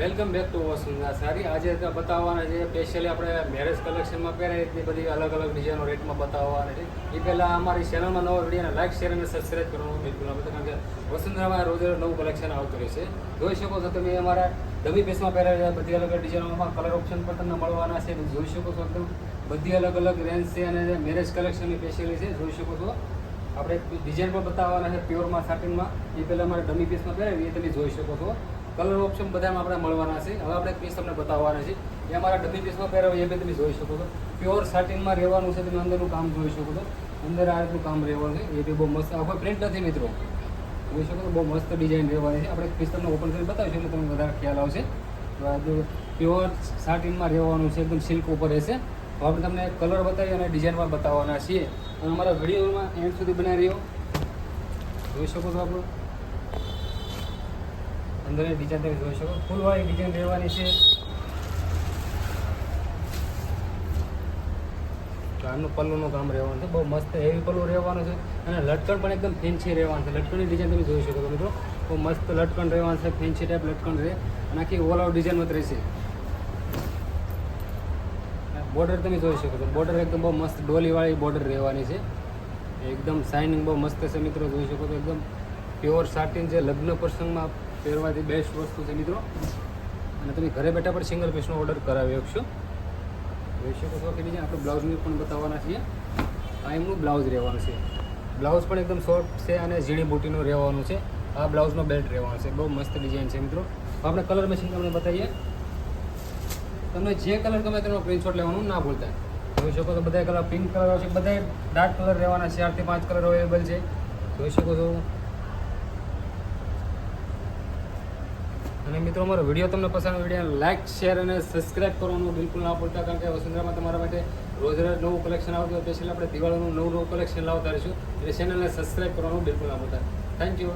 Welcome back to Vasundhara સારી આજે બતાવવાના છે સ્પેશિયલી આપણે મેરેજ કલેક્શનમાં પહેરાય એટલી બધી અલગ અલગ ડિઝાઇનો રેટમાં બતાવવાના છે. એ પહેલાં અમારી ચેનલમાં નવો વિડીયોને લાઈક શેર અને સબસ્ક્રાઈબ કરવાનું બિલકુલ ના કારણ કે વસુંધરામાં રોજ નવું કલેક્શન આવતું રહેશે. જોઈ શકો છો તમે અમારા ડમી પેસમાં પહેરાયેલા બધી અલગ અલગ ડિઝાઇનોમાં કલર ઓપ્શન પણ તમને મળવાના છે. જોઈ શકો છો એકદમ બધી અલગ અલગ રેન્જ છે અને મેરેજ કલેક્શનની સ્પેશિયલી છે, જોઈ શકો છો. આપણે ડિઝાઇન પણ બતાવવાના છે પ્યોરમાં સાટિનમાં એ પહેલાં અમારે ડમી પીસમાં પહેરાવી, એ તમે જોઈ શકો છો. કલર ઓપ્શન બધામાં આપણે મળવાના છે. હવે આપણે પીસ તમને બતાવવાના છે. એ અમારા ડમી પીસમાં પહેરાવે એ બી તમે જોઈ શકો છો. પ્યોર સાટિનમાં રહેવાનું છે, તમે અંદરનું કામ જોઈ શકો છો. અંદર આ રીતનું કામ રહેવાનું છે. એ બી બહુ મસ્ત આખો પ્રિન્ટ નથી મિત્રો. જોઈ શકો છો, બહુ મસ્ત ડિઝાઇન રહેવાની છે. આપણે પીસ તમને ઓપન કરી બતાવીશું, એટલે તમને વધારે ખ્યાલ આવશે. તો પ્યોર સાટિનમાં રહેવાનું છે, એકદમ સિલ્ક ઉપર રહેશે. તો આપણે તમને કલર બતાવી અને ડિઝાઇનમાં બતાવવાના છીએ. અને અમારા વિડીયોમાં એન્ડ સુધી બનાવી રહ્યો. જોઈ શકો છો આપણે. અંદર ડિઝાઇન તમે જોઈ શકો. ફૂલવાળી ડિઝાઇન રહેવાની છે. કાનનું આનું પલ્લુનું કામ રહેવાનું. છે બહુ મસ્ત હેવી પલ્લું રહેવાનું છે. અને લટકણ પણ એકદમ ફેન્સી રહેવાનું છે. લટકણની ડિઝાઇન તમે જોઈ શકો છો મિત્રો. બહુ મસ્ત લટકણ રહેવાનું છે. ફેન્સી ટાઈપ લટકણ રહે અને આખી ઓલ આઉટ ડિઝાઇનમાં રહેશે. બોર્ડર તમે જોઈ શકો છો. બોર્ડર એકદમ બહુ મસ્ત ડોલીવાળી બોર્ડર રહેવાની છે. એકદમ શાઇનિંગ બહુ મસ્ત છે મિત્રો. જોઈ શકો તો એકદમ પ્યોર સાટિન છે. લગ્ન પ્રસંગમાં પહેરવાથી બેસ્ટ વસ્તુ છે મિત્રો. અને તમે ઘરે બેઠા પણ સિંગલ પીસનો ઓર્ડર કરાવી શકશો. જોઈ શકો છો કે બીજા આપણે બ્લાઉઝની પણ બતાવવાના છીએ. ટાઈમનું બ્લાઉઝ રહેવાનું છે. બ્લાઉઝ પણ એકદમ સોફ્ટ છે અને ઝીણી બુટીનું રહેવાનું છે. આ બ્લાઉઝનો બેલ્ટ રહેવાનો છે. બહુ મસ્ત ડિઝાઇન છે મિત્રો. આપણે કલર મેચિંગ તમને બતાવીએ. તમને જે કલર ગમે તેનો પ્રિન્ટશોટ લેવાનું, ના ભૂલતા. જોઈ શકો છો, બધા કલર પિંક કલર આવશે. બધા ડાર્ક કલર રહેવાના ચારથી પાંચ કલર અવેલેબલ છે. જોઈ શકો છો. અને મિત્રો, અમારો વીડિયો તમને પસંદ વીડિયો લાઇક શેર અને સબસ્ક્રાઇબ કરવાનું બિલકુલ ના ભૂલતા, કારણ કે વસુંધરામાં તમારા માટે રોજ રોજ નવું કલેક્શન આવતું હોય સ્પેશિયલી આપણે દિવાળીનું નવું નવું કલેક્શન લાવતા રહીશું. એટલે ચેનલને સબસ્ક્રાઇબ કરવાનું બિલકુલ ના ભૂલતા. Thank you